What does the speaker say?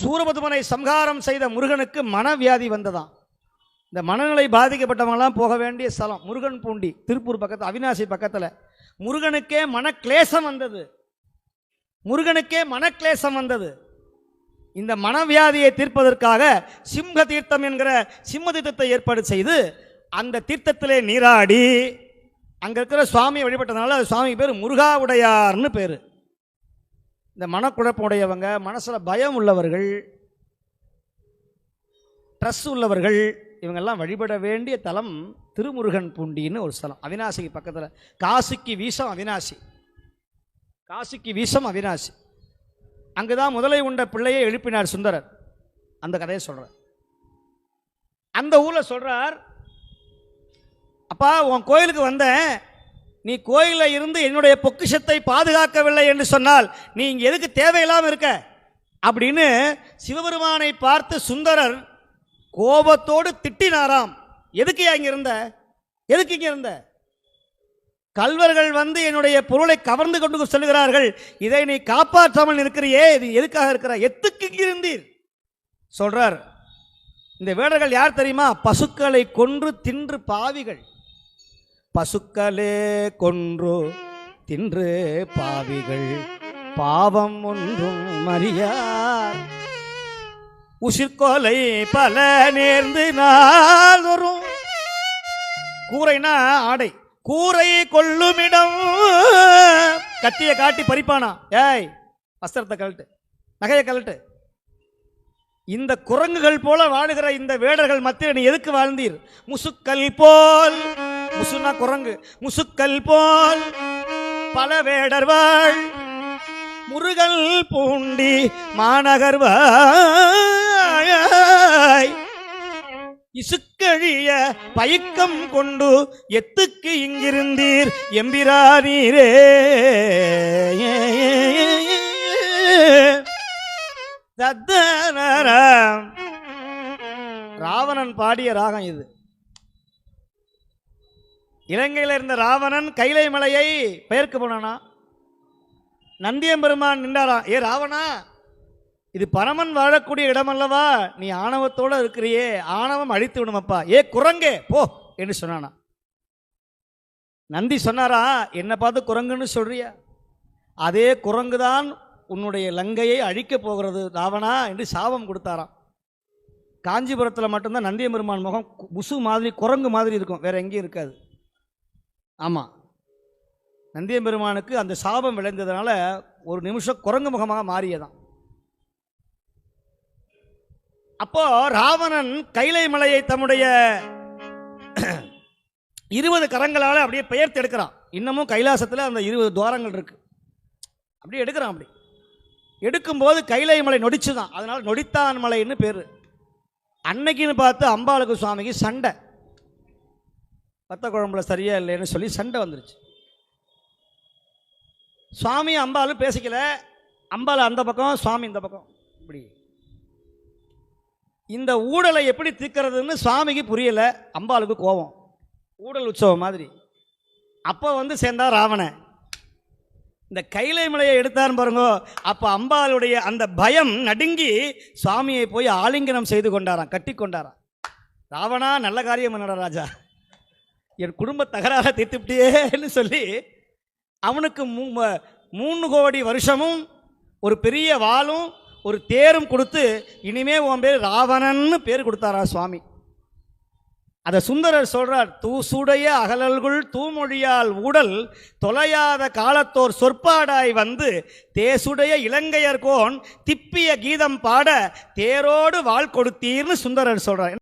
சூரபதுமனை சம்ஹாரம் செய்த முருகனுக்கு மனவியாதி வந்ததாம். இந்த மனநிலை பாதிக்கப்பட்டவங்கலாம் போக வேண்டிய ஸ்தலம் முருகன் பூண்டி திருப்பூர் பக்கத்தில் அவினாசி பக்கத்தில். முருகனுக்கே மனக்லேசம் வந்தது. முருகனுக்கே மனக்லேசம் வந்தது. இந்த மனவியாதியை தீர்ப்பதற்காக சிம்ம தீர்த்தம் என்கிற சிம்ம தீர்த்தத்தை ஏற்பாடு செய்து அந்த தீர்த்தத்திலே நீராடி அங்கே இருக்கிற சுவாமியை வழிபட்டதுனால அது சுவாமி பேர் முருகா உடையார்னு பேர். இந்த மனக்குழப்பம் உடையவங்க மனசில் பயம் உள்ளவர்கள் ட்ரெஸ் உள்ளவர்கள் இவங்கெல்லாம் வழிபட வேண்டிய தலம் திருமுருகன் பூண்டின்னு ஒரு ஸ்தலம். அவினாசிக்கு பக்கத்தில். காசிக்கு வீசம் அவினாசி. காசிக்கு வீசம் அவினாசி. அங்கே தான் முதலை உண்ட பிள்ளையை எழுப்பினார் சுந்தரர். அந்த கதையை சொல்கிறார் அந்த ஊரில் சொல்கிறார் அப்பா உன் கோயிலுக்கு வந்தேன். நீ கோயிலில் இருந்து என்னுடைய பொக்கிஷத்தை பாதுகாக்கவில்லை என்று சொன்னால் நீ இங்கே எதுக்கு தேவையில்லாமல் இருக்க? அப்படின்னு சிவபெருமானை பார்த்து சுந்தரர் கோபத்தோடு திட்டினாராம். எதுக்கு இங்கே இருந்த? எதுக்கு இங்கே இருந்த? கல்வர்கள் வந்து என்னுடைய பொருளை கவர்ந்து கொண்டு செல்கிறார்கள் இதை நீ காப்பாற்றாமல் இருக்கிறியே இது எதுக்காக இருக்கிற? எத்துக்கு இருந்தீர்? சொல்றார். இந்த வேடர்கள் யார் தெரியுமா? பசுக்களை கொன்று தின்று பாவிகள். பசுக்களே கொன்று தின்று பாவிகள் பாவம் ஒன்றும் மறியார் உசிர்கோலை பல நேர்ந்து நாள்தோறும் கூரைனா ஆடை கூரை கொள்ளுமிடம். கத்தியை காட்டி பறிப்பானா? ஏய் வஸ்திரத்தை கழட்டு நகையை கழட்டு. இந்த குரங்குகள் போல வாழுகிற இந்த வேடர்கள் மத்தியில் நீ எதுக்கு வாழ்ந்தீர்? முசுக்கல் போல் முசுனா குரங்கு. முசுக்கல் போல் பல வேடர்வாள் முருகல் பூண்டி மாநகர்வாய் இசுக்கழிய பயக்கம் கொண்டு எத்துக்கு இங்கிருந்தீர் எம்பிரானீரே. ராவணன் பாடிய ராகம் இது. இலங்கையில் இருந்த ராவணன் கைலை மலையை பெயர்க்க போனானா? நந்தியம்பெருமான் நின்றாராம். ஏ ராவணா இது பரமன் வாழக்கூடிய இடம் அல்லவா நீ ஆணவத்தோட இருக்கிறியே. ஆணவம் அழித்து விடுமப்பா. ஏ குரங்கே போ என்று சொன்னானா. நந்தி சொன்னாரா என்னை பார்த்து குரங்குன்னு சொல்றியா? அதே குரங்கு தான் உன்னுடைய லங்கையை அழிக்கப் போகிறது ராவணா என்று சாபம் கொடுத்தாராம். காஞ்சிபுரத்தில் மட்டும்தான் நந்தியம்பெருமான் முகம் முசு மாதிரி குரங்கு மாதிரி இருக்கும். வேற எங்கேயும் இருக்காது. ஆமாம் நந்தியம்பெருமானுக்கு அந்த சாபம் விளைந்ததுனால ஒரு நிமிஷம் குரங்கு முகமாக மாறியதான் அப்போ ராவணன் கைலை மலையை தம்முடைய இருபது கரங்களால் அப்படியே பெயர்த்து எடுக்கிறான். இன்னமும் கைலாசத்தில் அந்த இருபது துவாரங்கள் இருக்கு. அப்படியே எடுக்கிறான் அப்படி. எடுக்கும்போது கைலை மலை நொடிச்சு தான் அதனால நொடித்தான் மலைன்னு பேர். அன்னைக்குன்னு பார்த்து அம்பாளுக்கு சுவாமிக்கு சண்டை. வத்த குழம்புல சரியா இல்லைன்னு சொல்லி சண்டை வந்துருச்சு. சுவாமி அம்பாலும் பேசிக்கல. அம்பாள் அந்த பக்கம் சுவாமி இந்த பக்கம். இப்படி. இந்த ஊடலை எப்படி தீர்க்கறதுன்னு சுவாமிக்கு புரியல. அம்பாளுக்கு கோபம். ஊடல் உற்சவம் மாதிரி. அப்போ வந்து சேர்ந்தா ராவணன். இந்த கைலை மலையை எடுத்தான்னு பாருங்க. அப்போ அம்பாளுடைய அந்த பயம் நடுங்கி சுவாமியை போய் ஆலிங்கனம் செய்து கொண்டாராம் கட்டி கொண்டாராம். ராவணா நல்ல காரியம் பண்ணடா ராஜா. என் குடும்ப தகராக தீர்த்துப்பிட்டேன்னு சொல்லி அவனுக்கு மூ- மூணு கோடி வருஷமும் ஒரு பெரிய வாளும் ஒரு தேரும் கொடுத்து இனிமே உன் பேர் ராவணன்னு பேர் கொடுத்தாரா சுவாமி. அதை சுந்தரர் சொல்றார் தூசுடைய அகலல்குள் தூமொழியால் ஊடல் தொலையாத காலத்தோர் சொற்பாடாய் வந்து தேசுடைய இலங்கையர்கோன் திப்பிய கீதம் பாட தேரோடு வாழ் கொடுத்தீர்னு சுந்தரர் சொல்றார்.